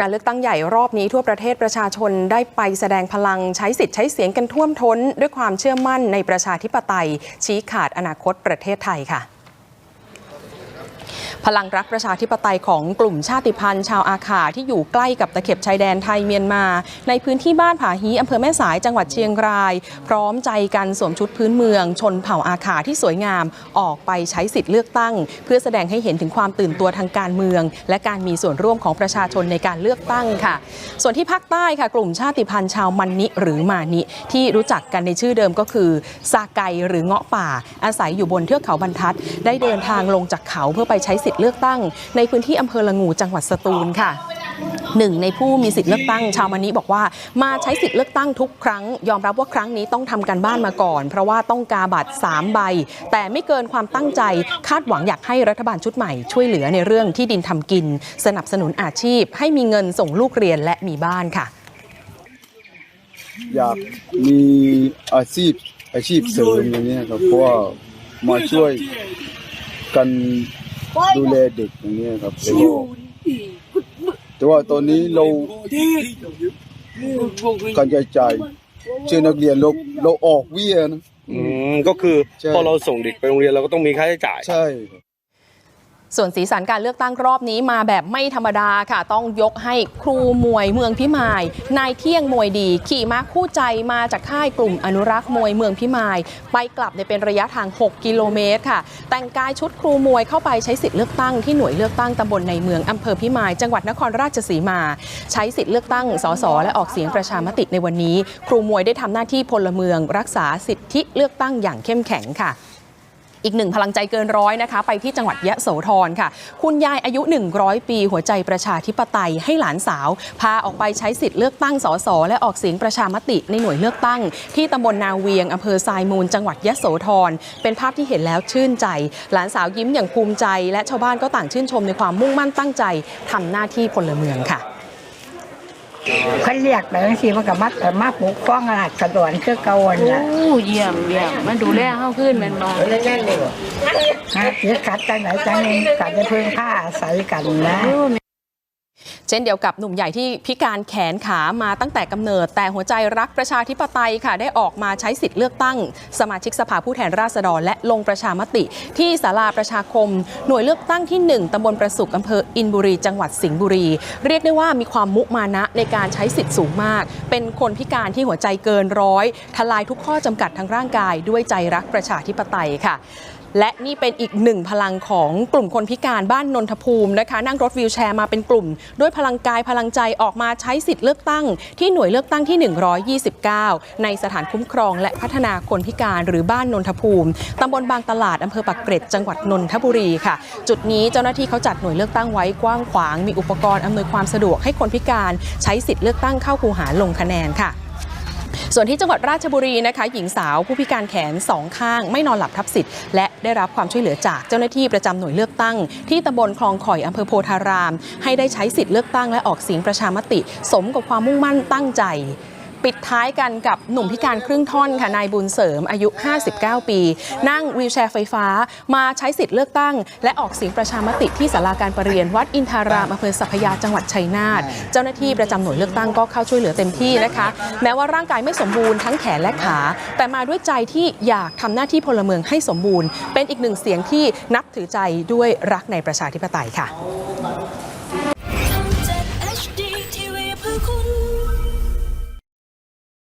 การเลือกตั้งใหญ่รอบนี้ทั่วประเทศประชาชนได้ไปแสดงพลังใช้สิทธิ์ใช้เสียงกันท่วมท้น ด้วยความเชื่อมั่นในประชาธิปไตย ชี้ขาดอนาคตประเทศไทยค่ะ พลังรักประชาธิปไตยของกลุ่มชาติพันธุ์ชาวอาขาที่อยู่ใกล้กับตะเข็บชายแดนไทยเมียนมา ในพื้นที่บ้านผาฮีอำเภอแม่สายจังหวัดเชียงราย พร้อมใจกันสวมชุดพื้นเมือง ชนเผ่าอาขาที่สวยงามออกไปใช้สิทธิ์เลือกตั้ง เพื่อแสดงให้เห็นถึงความตื่นตัวทางการเมือง และการมีส่วนร่วมของประชาชนในการเลือกตั้งค่ะ ส่วนที่ภาคใต้ค่ะ กลุ่มชาติพันธุ์ชาวมันนิหรือมานิที่รู้จักกันในชื่อเดิมก็คือซาไกหรือเงาะป่า อาศัยอยู่บนเทือกเขาบรรทัด ได้เดินทางลงจากเขาเพื่อไปใช้สิทธิ์เลือกตั้ง ในพื้นที่อำเภอละงูจังหวัดสตูลค่ะหนึ่งในผู้มีสิทธิ์เลือกตั้งชาวมานิบอกว่ามาใช้สิทธิ์เลือกตั้งทุกครั้ง ยอมรับว่าครั้งนี้ต้องทำการบ้านมาก่อน เพราะว่าต้องกาบัตร 3 ใบ แต่ไม่เกินความตั้งใจคาดหวังอยากให้รัฐบาลชุดใหม่ ช่วยเหลือในเรื่องที่ดินทำกิน สนับสนุนอาชีพ ให้มีเงินส่งลูกเรียนและมีบ้านค่ะ อยากมีอาชีพอาชีพเสริมอย่างนี้ครับเพราะว่ามาช่วยกัน ดูแลเด็กอย่างเนี้ยครับแต่ว่าแต่ว่าตอนนี้เราการจ่ายจ่ายเชื่อนักเรียนเราเราออกเวียนะอืมก็คือใช่ พอเราส่งเด็กไปโรงเรียนเราก็ต้องมีค่าใช้จ่าย ใช่ครับ ส่วนสีสันการเลือกตั้งรอบนี้มาแบบไม่ธรรมดาค่ะ ต้องยกให้ครูมวยเมืองพิมาย นายเที่ยงมวยดี ขี่ม้าคู่ใจมาจากค่ายกลุ่มอนุรักษ์มวยเมืองพิมาย ไปกลับในเป็นระยะทาง 6 กิโลเมตรค่ะ แต่งกายชุดครูมวยเข้าไปใช้สิทธิ์เลือกตั้งที่หน่วยเลือกตั้งตำบลในเมืองอำเภอพิมาย จังหวัดนครราชสีมา ใช้สิทธิ์เลือกตั้งสสและออกเสียงประชามติในวันนี้ ครูมวยได้ทำหน้าที่พลเมือง รักษาสิทธิเลือกตั้งอย่างเข้มแข็งค่ะ อีกหนึ่งพลังใจเกินร้อยนะคะ ไปที่จังหวัดยะโสธรค่ะ คุณยายอายุ 100 ปี หัวใจประชาธิปไตยให้หลานสาว พาออกไปใช้สิทธิ์เลือกตั้งสสและออกเสียงประชามติในหน่วยเลือกตั้ง ที่ตำบลนาเวียงอำเภอทรายมูล จังหวัดยะโสธรเป็นภาพที่เห็นแล้วชื่นใจ หลานสาวยิ้มอย่างภูมิใจ และชาวบ้านก็ต่างชื่นชมในความมุ่งมั่นตั้งใจทำหน้าที่พลเมืองค่ะ เขาเรียกแต่บางทีมันก็มัดแต่มาปลูกฟ้องราชดวนคือเก่าอันโอ้ละเยี่ยมเยี่ยมมันดูแลเข้าขึ้นแมันบอฮะเสียกัดจังไหนจังนึงกัดจะพึ่งผ้าอาศัยกันนะ เช่นเดียวกับหนุ่มใหญ่ที่พิการแขนขามาตั้งแต่กำเนิด แต่หัวใจรักประชาธิปไตยค่ะ ได้ออกมาใช้สิทธิ์เลือกตั้ง สมาชิกสภาผู้แทนราษฎร และลงประชามติ ที่ศาลาประชาคม หน่วยเลือกตั้งที่ 1ตำบลประสุกอำเภออินบุรี จังหวัดสิงห์บุรี เรียกได้ว่ามีความมุมานะในการใช้สิทธิ์สูงมาก เป็นคนพิการที่หัวใจเกินร้อยทลายทุกข้อจำกัดทางร่างกายด้วยใจรักประชาธิปไตยค่ะ และนี่เป็นอีกหนึ่งพลังของกลุ่มคนพิการบ้านนนทภูมินะคะ นั่งรถวีลแชร์มาเป็นกลุ่ม ด้วยพลังกายพลังใจออกมาใช้สิทธิ์เลือกตั้ง ที่หน่วยเลือกตั้งที่ 129 ในสถานคุ้มครอง และพัฒนาคนพิการหรือบ้านนนทภูมิตำบลบางตลาดอำเภอปักเกร็ดจังหวัดนนทบุรีค่ะ จุดนี้เจ้าหน้าที่เขาจัดหน่วยเลือกตั้งไว้กว้างขวางมีอุปกรณ์อำนวยความสะดวกให้คนพิการใช้สิทธิ์เลือกตั้งเข้าคูหาลงคะแนนค่ะส่วนที่จังหวัดราชบุรีนะคะ หญิงสาวผู้พิการแขนสองข้างไม่นอนหลับทับสิทธิ์และ ได้รับความช่วยเหลือจากเจ้าหน้าที่ประจำหน่วยเลือกตั้ง ที่ตำบลคลองข่อยอำเภอโพธาราม ให้ได้ใช้สิทธิ์เลือกตั้งและออกเสียงประชามติ สมกับความมุ่งมั่นตั้งใจ ปิดท้ายกันกับหนุ่มพิการครึ่งท่อนค่ะนายบุญเสริมอายุ 59 ปี นั่งวีลแชร์ไฟฟ้า มาใช้สิทธิ์เลือกตั้ง และออกเสียงประชามติที่ศาลาการประเรียนวัดอินทารามอำเภอสัพยาจังหวัดชัยนาทเจ้าหน้าที่ประจำหน่วยเลือกตั้งก็เข้าช่วยเหลือเต็มที่นะคะ แม้ว่าร่างกายไม่สมบูรณ์ทั้งแขนและขา แต่มาด้วยใจที่อยากทำหน้าที่พลเมืองให้สมบูรณ์ เป็นอีกหนึ่งเสียงที่นับถือใจด้วยรักในประชาธิปไตยค่ะ